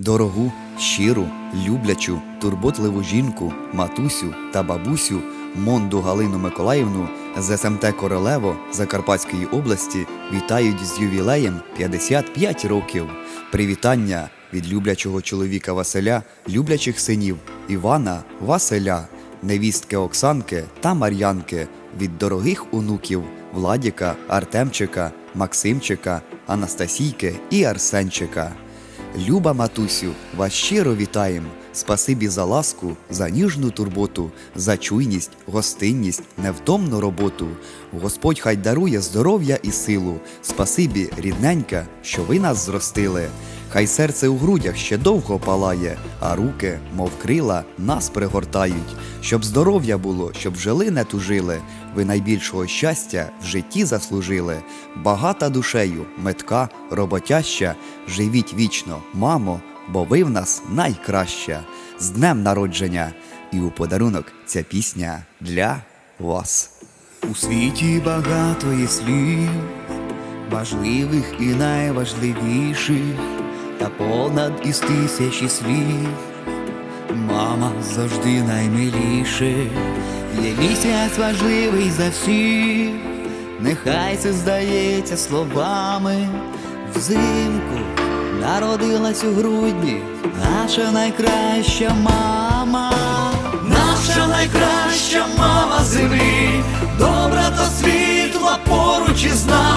Дорогу, щиру, люблячу, турботливу жінку, матусю та бабусю Монду Галину Миколаївну з СМТ Королево Закарпатської області вітають з ювілеєм 55 років. Привітання від люблячого чоловіка Василя, люблячих синів Івана, Василя, невістки Оксанки та Мар'янки від дорогих онуків Владіка, Артемчика, Максимчика, Анастасійки і Арсенчика. Люба матусю, вас щиро вітаєм. Спасибі за ласку, за ніжну турботу, за чуйність, гостинність, невтомну роботу. Господь хай дарує здоров'я і силу. Спасибі, рідненька, що ви нас зростили. Хай серце у грудях ще довго палає, а руки, мов крила, нас пригортають. Щоб здоров'я було, щоб жили не тужили. Ви найбільшого щастя в житті заслужили. Багата душею, метка, роботяща. Живіть вічно, мамо, бо ви в нас найкраща. З днем народження! І у подарунок ця пісня для вас. У світі багато є слів, важливих і найважливіших, та понад із тисячі слів. Мама завжди наймиліше, є місяць важливий за всіх, нехай це здається словами. Взимку народилась у грудні наша найкраща мама, наша найкраща мама землі, добра та світла поруч із нами.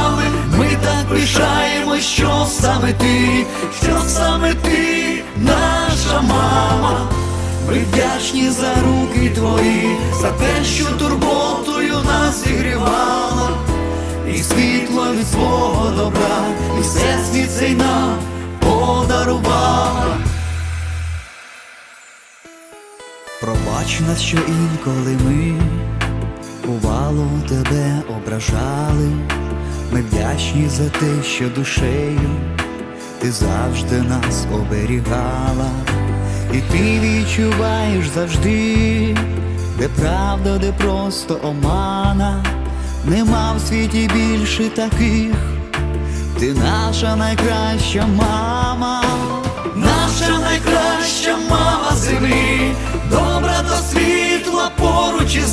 Саме ти, що саме ти, наша мама. Ми вдячні за руки твої, за те, що турботою нас зігрівала, і світло від свого добра, і всесвіт цей нам подарувала. Пробач нас, що інколи ми бувало тебе ображали. Ми вдячні за те, що душею ти завжди нас оберігала, і ти відчуваєш завжди, де правда, де просто омана, нема в світі більше таких. Ти наша найкраща мама, наша найкраща мама землі, добра та світла поруч із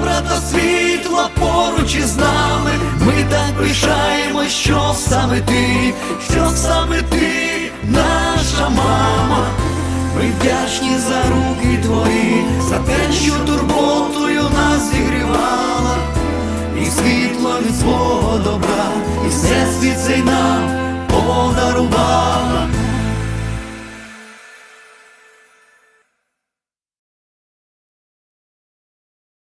та світла поруч із нами. Ми так пишаємо, що саме ти, що саме ти, наша мама. Ми вдячні за руки твої, за те, що